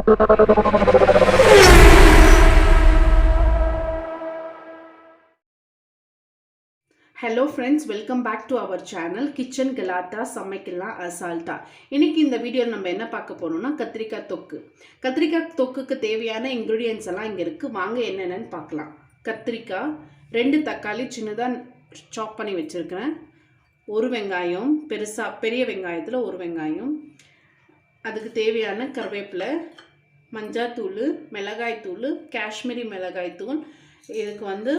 Hello friends welcome back to our channel kitchen Galatta சமைக்கலாம் அசால்ட்டா இன்னைக்கு இந்த வீடியோவில் நம்ம என்ன பார்க்க போகிறோம்னா கத்திரிக்காய் தொக்கு. கத்திரிக்காய் தொக்குக்கு தேவையான இன்க்ரீடியன்ஸ் எல்லாம் இங்கே இருக்குது வாங்க என்னென்னு பார்க்கலாம். கத்திரிக்காய் ரெண்டு தக்காளி சின்னதாக சாப் பண்ணி வச்சுருக்கிறேன். ஒரு வெங்காயம் பெருசாக பெரிய வெங்காயத்தில் ஒரு வெங்காயம். அதுக்கு தேவையான கருவேப்பிலை மஞ்சாத்தூள் மிளகாய்த்தூள் காஷ்மீரி மிளகாய்த்தூள் இதுக்கு வந்து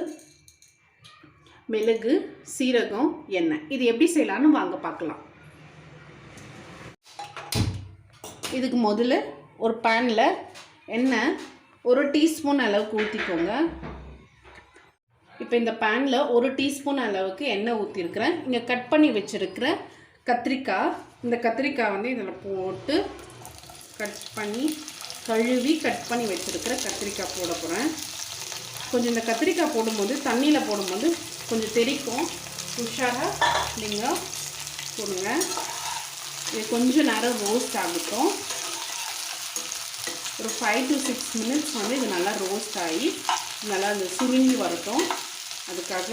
மிளகு சீரகம் எண்ணெய். இது எப்படி செய்யலாம்னு வாங்க பார்க்கலாம். இதுக்கு முதல்ல ஒரு பேனில் எண்ணெய் ஒரு டீஸ்பூன் அளவுக்கு ஊற்றிக்கோங்க இப்போ இந்த பேனில் ஒரு டீஸ்பூன் அளவுக்கு எண்ணெய் ஊற்றிருக்கிறேன் இங்கே கட் பண்ணி வச்சுருக்கிற கத்திரிக்காய் இந்த கத்திரிக்காய் வந்து இதில் போட்டு கட் பண்ணி கழுவி கட் பண்ணி வச்சுருக்கிற கத்திரிக்காய் போட போகிறேன் கொஞ்சம் இந்த கத்திரிக்காய் போடும்போது தண்ணியில் போடும்போது கொஞ்சம் தெரிக்கும். உஷாராக நீங்கள் போடுங்க. இது கொஞ்சம் நேரம் ரோஸ்ட் ஆகட்டும். ஒரு ஃபைவ் டு சிக்ஸ் மினிட்ஸ் வந்து இது நல்லா ரோஸ்ட் ஆகி நல்லா அந்த சுருங்கி வரட்டும். அதுக்காக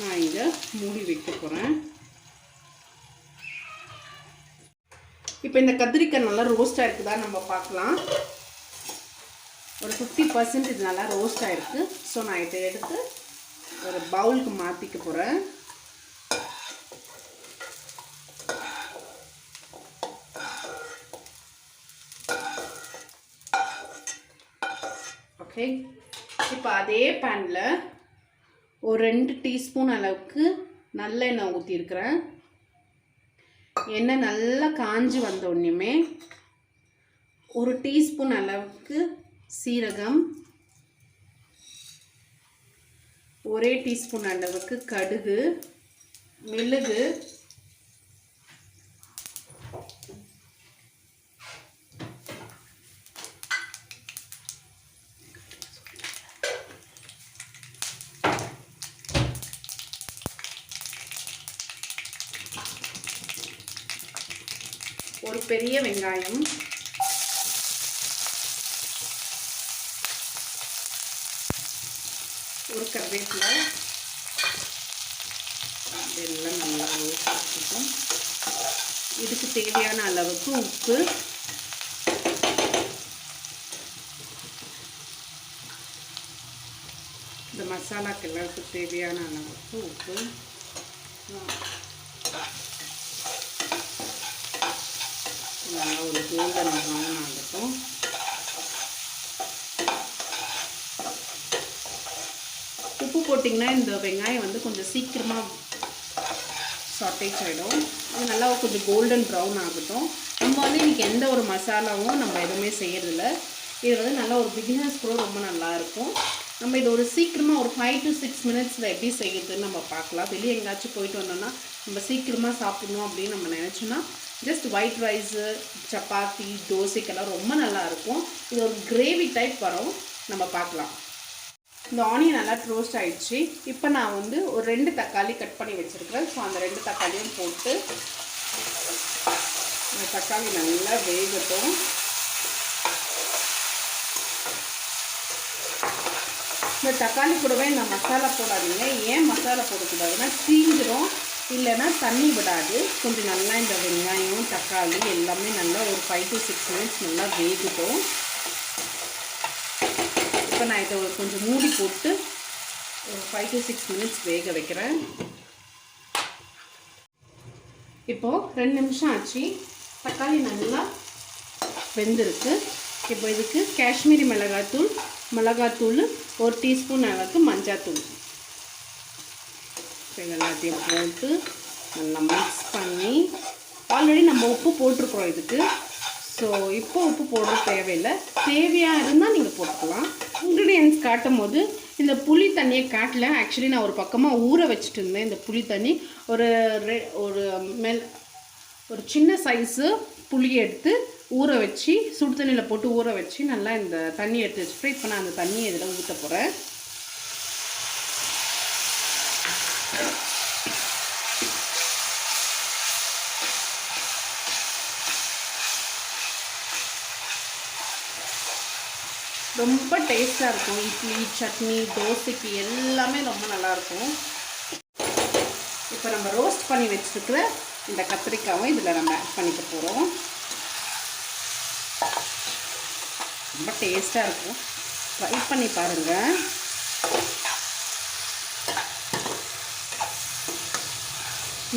நான் இதை மூடி வைக்க போகிறேன் இப்போ இந்த கத்திரிக்காய் நல்லா ரோஸ்ட் ஆகிருக்குதா நம்ம பார்க்கலாம். ஒரு ஃபிஃப்டி பர்சன்ட் இது நல்லா ரோஸ்ட் ஆகிருக்கு ஸோ நான் இதை எடுத்து ஒரு பவுலுக்கு மாற்றிக்க போகிறேன் ஓகே இப்போ அதே பேனில் ஒரு ரெண்டு டீஸ்பூன் அளவுக்கு நல்லெண்ணெய் ஊற்றிருக்கிறேன் எண்ணெய் நல்லா காஞ்சி வந்த ஒரு டீஸ்பூன் அளவுக்கு சீரகம் ஒரே டீஸ்பூன் அளவுக்கு கடுகு மிளகு ஒரு பெரிய வெங்காயம். ஒரு கருவேப்பிலை. இதெல்லாம் நல்லா ஊற்றிக்கும் இதுக்கு தேவையான அளவுக்கு உப்பு. இந்த மசாலாக்கு எல்லாத்துக்கும் தேவையான அளவுக்கு உப்பு. நல்லா ஒரு கோல்டன் ஆகட்டும் உப்பு போட்டிங்கன்னா இந்த வெங்காயம் வந்து கொஞ்சம் சீக்கிரமாக சாட்டேஜ் ஆகிடும் அது நல்லா கொஞ்சம் கோல்டன் ப்ரௌன் ஆகட்டும். நம்ம வந்து இன்றைக்கி எந்த ஒரு மசாலாவும் நம்ம எதுவுமே செய்கிறதில்ல இது வந்து நல்லா ஒரு பிகினர்ஸ் கூட ரொம்ப நல்லாயிருக்கும் நம்ம இது ஒரு சீக்கிரமாக ஒரு ஃபைவ் டு சிக்ஸ் மினிட்ஸில் எப்படி செய்யுதுன்னு நம்ம பார்க்கலாம். வெளியே எங்கேயாச்சும் போயிட்டு வந்தோம்னா நம்ம சீக்கிரமாக சாப்பிடணும் அப்படின்னு நம்ம நினச்சோன்னா ஜஸ்ட் ஒயிட் ரைஸு சப்பாத்தி தோசைக்கெல்லாம் ரொம்ப நல்லாயிருக்கும். இது ஒரு கிரேவி டைப் வரும். நம்ம பார்க்கலாம். இந்த ஆனியன் நல்லா ரோஸ்ட் ஆகிடுச்சு இப்போ நான் வந்து ஒரு ரெண்டு தக்காளி கட் பண்ணி வச்சுருக்கிறேன். ஸோ அந்த ரெண்டு தக்காளியும் போட்டு தக்காளி நல்லா வேகட்டும். இந்த தக்காளி கூடவே இந்த மசாலா போடாதீங்க. ஏன் மசாலா போடக்கூடாதுன்னா தீஞ்சிரும். இல்லைன்னா தண்ணி விடாது. கொஞ்சம் நல்லா இந்த வெங்காயம் தக்காளி எல்லாமே நல்லா ஒரு ஃபைவ் டு சிக்ஸ் மினிட்ஸ் நல்லா வேகட்டும். இப்போ நான் இதை கொஞ்சம் மூடி போட்டு ஒரு ஃபைவ் டு சிக்ஸ் மினிட்ஸ் வேக வைக்கிறேன். இப்போது ரெண்டு நிமிஷம் ஆச்சு. தக்காளி நல்லா வெந்திருக்கு. இப்போ இதுக்கு காஷ்மீரி மிளகாத்தூள் மிளகாத்தூள் ஒரு டீஸ்பூன் அளவுக்கு மஞ்சாத்தூள். எல்லாத்தையும் போட்டு நல்லா மிக்ஸ் பண்ணி ஆல்ரெடி நம்ம உப்பு போட்டிருக்கிறோம் இதுக்கு. ஸோ இப்போ உப்பு போடுற தேவையில்லை. தேவையாக இருந்தால் நீங்கள் போட்டுக்கலாம். இன்க்ரீடியன்ஸ் காட்டும் போது இந்த புளி தண்ணியை காட்டல. ஆக்சுவலி நான் ஒரு பக்கமாக ஊற வச்சுட்டு இருந்தேன் இந்த புளி தண்ணி. ஒரு ரெ ஒரு மெல் ஒரு சின்ன சைஸு புளி எடுத்து ஊற வச்சு சுடு தண்ணியில் போட்டு ஊற வச்சு நல்லா இந்த தண்ணி எடுத்து வச்சுட்டு பண்ண அந்த தண்ணியை இதில் ஊற்ற போகிறேன் ரொம்ப டேஸ்ட்டாக இருக்கும். இட்லி சட்னி தோசைக்கு எல்லாமே ரொம்ப நல்லாயிருக்கும். இப்போ நம்ம ரோஸ்ட் பண்ணி வச்சுருக்கிற இந்த கத்திரிக்காவும் இதில் நம்ம ஆட் பண்ணிக்க போகிறோம் ரொம்ப டேஸ்ட்டாக இருக்கும். ட்ரை பண்ணி பாருங்கள்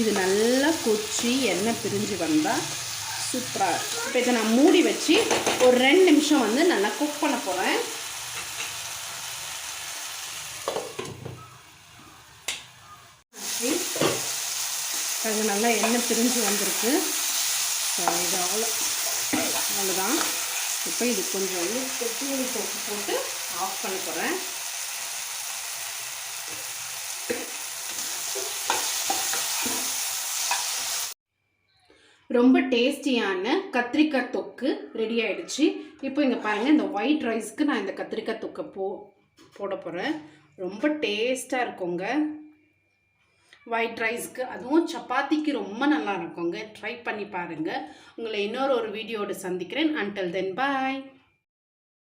இது நல்லா கொச்சி எண்ணெய் பிரிஞ்சு வந்தால் சூப்பராக இருக்கும் இப்போ இதை நான் மூடி வச்சு ஒரு ரெண்டு நிமிஷம் வந்து நல்லா குக் பண்ண போகிறேன் அது நல்லா எண்ணெய் பிரிஞ்சு வந்திருக்கு. ஸோ இது அவ்வளோ அவ்வளோதான் இப்போ இது கொஞ்சம் வந்து கொத்தமல்லி போட்டு ஆஃப் பண்ண போகிறேன் ரொம்ப டேஸ்டியான கத்திரிக்காய் தொக்கு ரெடி ஆகிடுச்சு இப்போ இங்கே பாருங்கள் இந்த ஒயிட் ரைஸ்க்கு நான் இந்த கத்திரிக்காய் தொக்கை போ போட போகிறேன் ரொம்ப டேஸ்ட்டாக இருக்குங்க. ஒயிட் ரைஸ்க்கு அதுவும் சப்பாத்திக்கு ரொம்ப நல்லா இருக்குங்க. ட்ரை பண்ணி பாருங்கள் உங்களை இன்னொரு ஒரு வீடியோடு சந்திக்கிறேன். அன்டில் தென் பாய்